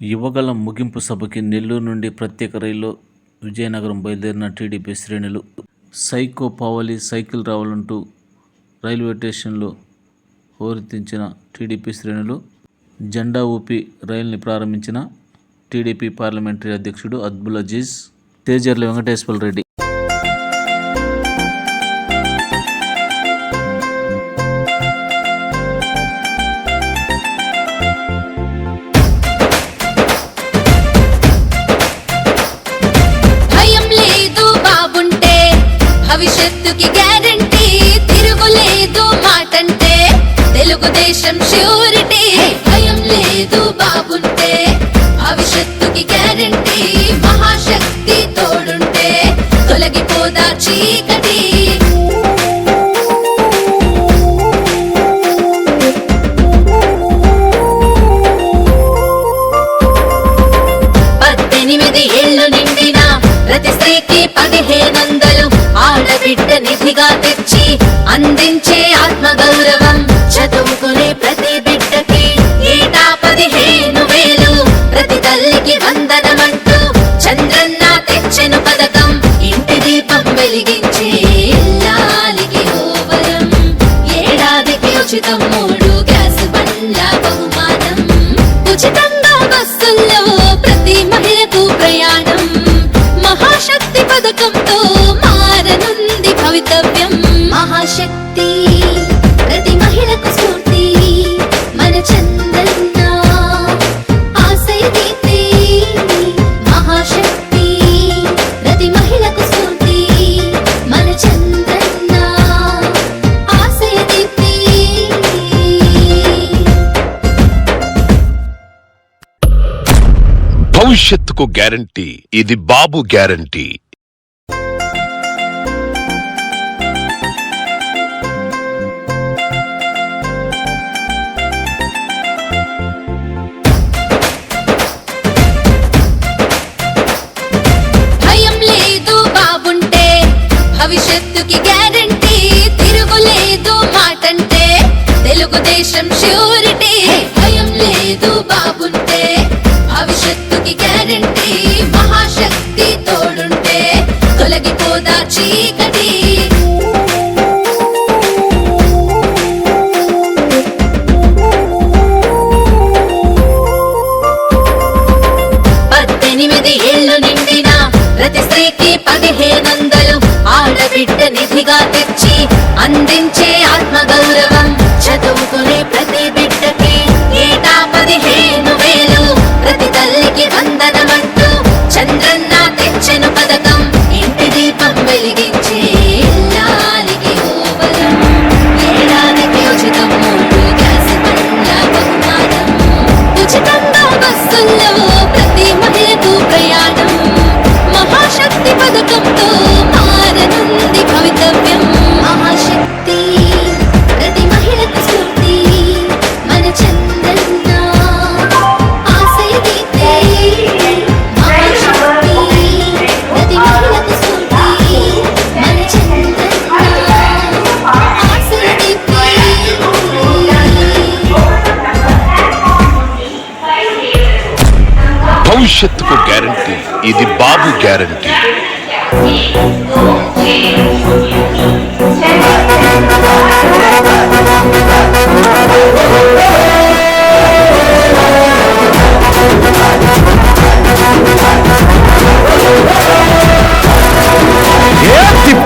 యువగల ముగింపు సభకి నెల్లూరు నుండి ప్రత్యేక రైల్లో విజయనగరం బయలుదేరిన టీడీపీ శ్రేణులు సైకో పావలి సైకిల్ రావాలంటూ రైల్వే స్టేషన్లో హోరెత్తించిన టీడీపీ శ్రేణులు జెండా ఊపి రైల్ని ప్రారంభించిన టీడీపీ పార్లమెంటరీ అధ్యక్షుడు అద్బుల్ అజీజ్ తేజర్ల వెంకటేశ్వర రెడ్డి. తెలుగుదేశం ష్యూరిటీ భయం లేదు బాబుంటే భవిష్యత్తుకి గ్యారంటీ మహాశక్తి తోడుంటే తొలగిపోదా చీకటి. పద్దెనిమిది ఏళ్ళు నిండిన ప్రతి స్త్రీకి పదిహేనొందలు ఆడబిడ్డ నిధిగా తెచ్చి అందించే ఆత్మగౌరవం చదువుకునే భవితవ్యం మహాశక్తి. ప్రతి మహిళకు స్ఫూర్తి మన చందన్న ఆశయ దీప్తి. మహాశక్తి ప్రతి మహిళకు స్ఫూర్తి మన చందన్న ఆశయ దీప్తి. భవిష్యత్తుకు గ్యారంటీ ఇది బాబు గ్యారంటీ. తెలుగుదేశం ష్యూరిటీ భయం లేదు బాబుంటే. భవిష్యత్తుకి గ్యారంటీ. మహాశక్తి తోడుంటే. తొలగిపోదా చీకటి. పద్దెనిమిది ఏళ్ళు నిండిన ప్రతి స్త్రీకి పదిహేనొందలు ఆడబిడ్డ నిధిగా తెచ్చి అందించే ఆత్మగౌరవం. చదువుకునే ఇది బాబు గ్యారంటీ Thank you.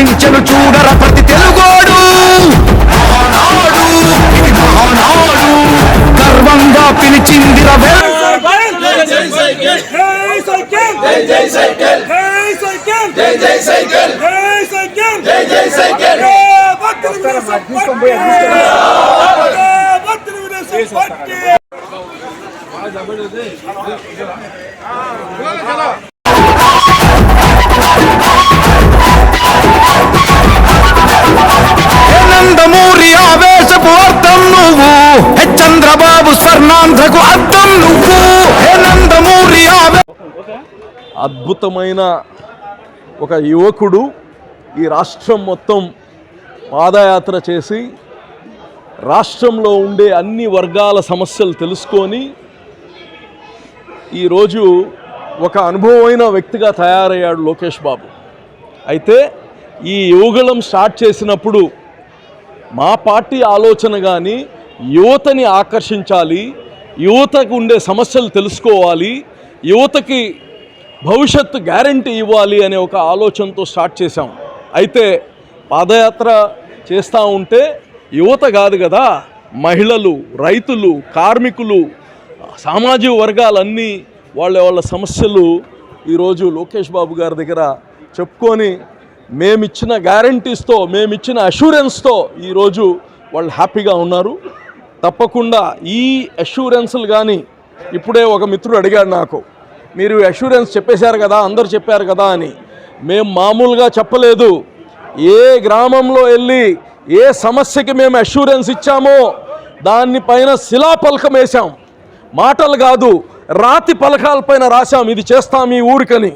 ఆశించను చూడర ప్రతి తెలుగోడు గర్వంగా పిలిచింది వెల్ నందమూరి ఆవేశపు అర్థం నువ్వు. హే చంద్రబాబు స్వర్ణాంధ్రకు అర్థం నువ్వు. హే నందమూరి ఆవే అద్భుతమైన ఒక యువకుడు ఈ రాష్ట్రం మొత్తం పాదయాత్ర చేసి రాష్ట్రంలో ఉండే అన్ని వర్గాల సమస్యలు తెలుసుకొని ఈరోజు ఒక అనుభవమైన వ్యక్తిగా తయారయ్యాడు లోకేష్ బాబు. అయితే ఈ యువగళం స్టార్ట్ చేసినప్పుడు మా పార్టీ ఆలోచన కానీ యువతని ఆకర్షించాలి యువతకు ఉండే సమస్యలు తెలుసుకోవాలి యువతకి భవిష్యత్తు గ్యారంటీ ఇవ్వాలి అనే ఒక ఆలోచనతో స్టార్ట్ చేశాం. అయితే పాదయాత్ర చేస్తూ ఉంటే యువత కాదు కదా మహిళలు రైతులు కార్మికులు సామాజిక వర్గాలన్నీ వాళ్ళ వాళ్ళ సమస్యలు ఈరోజు లోకేష్ బాబు గారి దగ్గర చెప్పుకొని మేమిచ్చిన గ్యారంటీస్తో మేమిచ్చిన అష్యూరెన్స్తో ఈరోజు వాళ్ళు హ్యాపీగా ఉన్నారు. తప్పకుండా ఈ అష్యూరెన్స్లు కానీ ఇప్పుడే ఒక మిత్రుడు అడిగాడు నాకు మీరు అష్యూరెన్స్ చెప్పేశారు కదా అందరు చెప్పారు కదా అని. మేము మామూలుగా చెప్పలేదు. ఏ గ్రామంలో వెళ్ళి ఏ సమస్యకి మేము అష్యూరెన్స్ ఇచ్చామో దాన్ని పైన శిలాపలకం వేశాం. మాటలు కాదు రాతి పలకాలపైన రాశాం. ఇది చేస్తాం ఈ ఊరికని.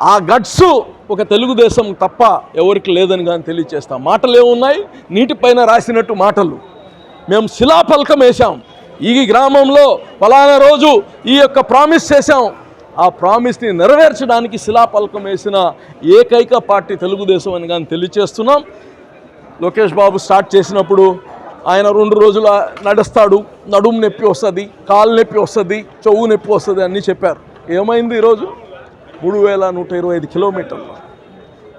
ఆ గట్స్ ఒక తెలుగుదేశం తప్ప ఎవరికి లేదని కానీ తెలియచేస్తాం. మాటలు ఏమున్నాయి? నీటిపైన రాసినట్టు మాటలు. మేము శిలాఫలకం వేశాం. ఈ గ్రామంలో ఫలానా రోజు ఈ యొక్క ప్రామిస్ చేశాం. ఆ ప్రామిస్ని నెరవేర్చడానికి శిలాఫలకం వేసిన ఏకైక పార్టీ తెలుగుదేశం అని కానీ తెలియచేస్తున్నాం. లోకేష్ బాబు స్టార్ట్ చేసినప్పుడు ఆయన రెండు రోజులు నడుస్తాడు. నడుము నొప్పి వస్తుంది కాలు నొప్పి వస్తుంది చెవు నొప్పి వస్తుంది అన్నీ చెప్పారు. ఏమైంది ఈరోజు మూడు వేల నూట ఇరవై ఐదు కిలోమీటర్లు.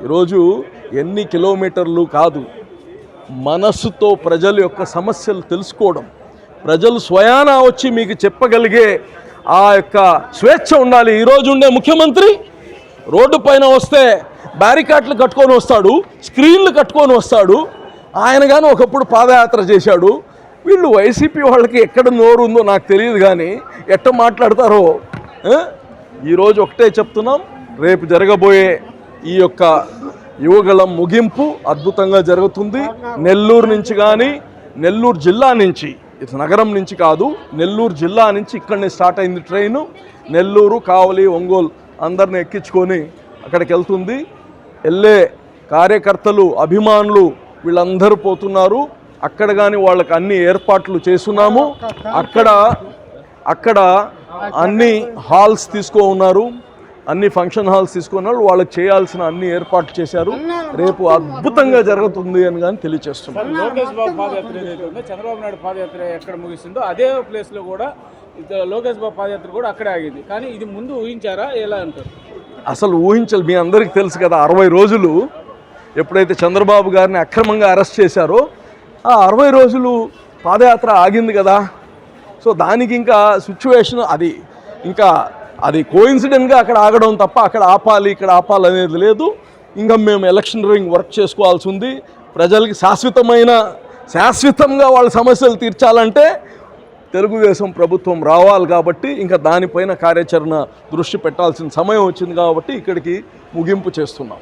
ఈరోజు ఎన్ని కిలోమీటర్లు కాదు మనస్సుతో ప్రజల యొక్క సమస్యలు తెలుసుకోవడం ప్రజలు స్వయాన వచ్చి మీకు చెప్పగలిగే ఆ యొక్క స్వేచ్ఛ ఉండాలి. ఈరోజు ఉండే ముఖ్యమంత్రి రోడ్డు పైన వస్తే బ్యారికాట్లు కట్టుకొని వస్తాడు స్క్రీన్లు కట్టుకొని వస్తాడు ఆయన కానీ ఒకప్పుడు పాదయాత్ర చేశాడు. వీళ్ళు వైసీపీ వాళ్ళకి ఎక్కడ నోరు ఉందో నాకు తెలియదు కానీ ఎట్ట మాట్లాడతారో ఈరోజు ఒకటే చెప్తున్నాం రేపు జరగబోయే ఈ యొక్క యువగళం ముగింపు అద్భుతంగా జరుగుతుంది. నెల్లూరు నుంచి కానీ నెల్లూరు జిల్లా నుంచి ఇది నగరం నుంచి కాదు నెల్లూరు జిల్లా నుంచి ఇక్కడనే స్టార్ట్ అయింది ట్రైను. నెల్లూరు కావలి ఒంగోలు అందరిని ఎక్కించుకొని అక్కడికి వెళ్తుంది. వెళ్ళే కార్యకర్తలు అభిమానులు వీళ్ళందరూ పోతున్నారు. అక్కడ కానీ వాళ్ళకి అన్ని ఏర్పాట్లు చేస్తున్నాము. అక్కడ అక్కడ అన్ని హాల్స్ తీసుకో ఉన్నారు. అన్ని ఫంక్షన్ హాల్స్ తీసుకున్నారు వాళ్ళకి చేయాల్సిన అన్ని ఏర్పాట్లు చేశారు. రేపు అద్భుతంగా జరుగుతుంది అని కానీ తెలియచేస్తున్నారు లోకేష్ బాబు పాదయాత్ర ఏదైతే చంద్రబాబు నాయుడు పాదయాత్ర ఎక్కడ ముగిసిందో అదే ప్లేస్లో కూడా లోకేష్ బాబు పాదయాత్ర కూడా అక్కడే ఆగింది. కానీ ఇది ముందు ఊహించారా? ఎలా అంటారు? అసలు ఊహించాలి మీ అందరికీ తెలుసు కదా అరవై రోజులు ఎప్పుడైతే చంద్రబాబు గారిని అక్రమంగా అరెస్ట్ చేశారో ఆ అరవై రోజులు పాదయాత్ర ఆగింది కదా. సో దానికి ఇంకా సిచ్యువేషన్ అది. ఇంకా అది కోయిన్సిడెంట్గా అక్కడ ఆగడం తప్ప అక్కడ ఆపాలి ఇక్కడ ఆపాలి అనేది లేదు. ఇంకా మేము ఎలక్షన్ రింగ్ వర్క్ చేసుకోవాల్సి ఉంది. ప్రజలకి శాశ్వతమైన శాశ్వతంగా వాళ్ళ సమస్యలు తీర్చాలంటే తెలుగుదేశం ప్రభుత్వం రావాలి కాబట్టి ఇంకా దానిపైన కార్యాచరణ దృష్టి పెట్టాల్సిన సమయం వచ్చింది కాబట్టి ఇక్కడికి ముగింపు చేస్తున్నాం.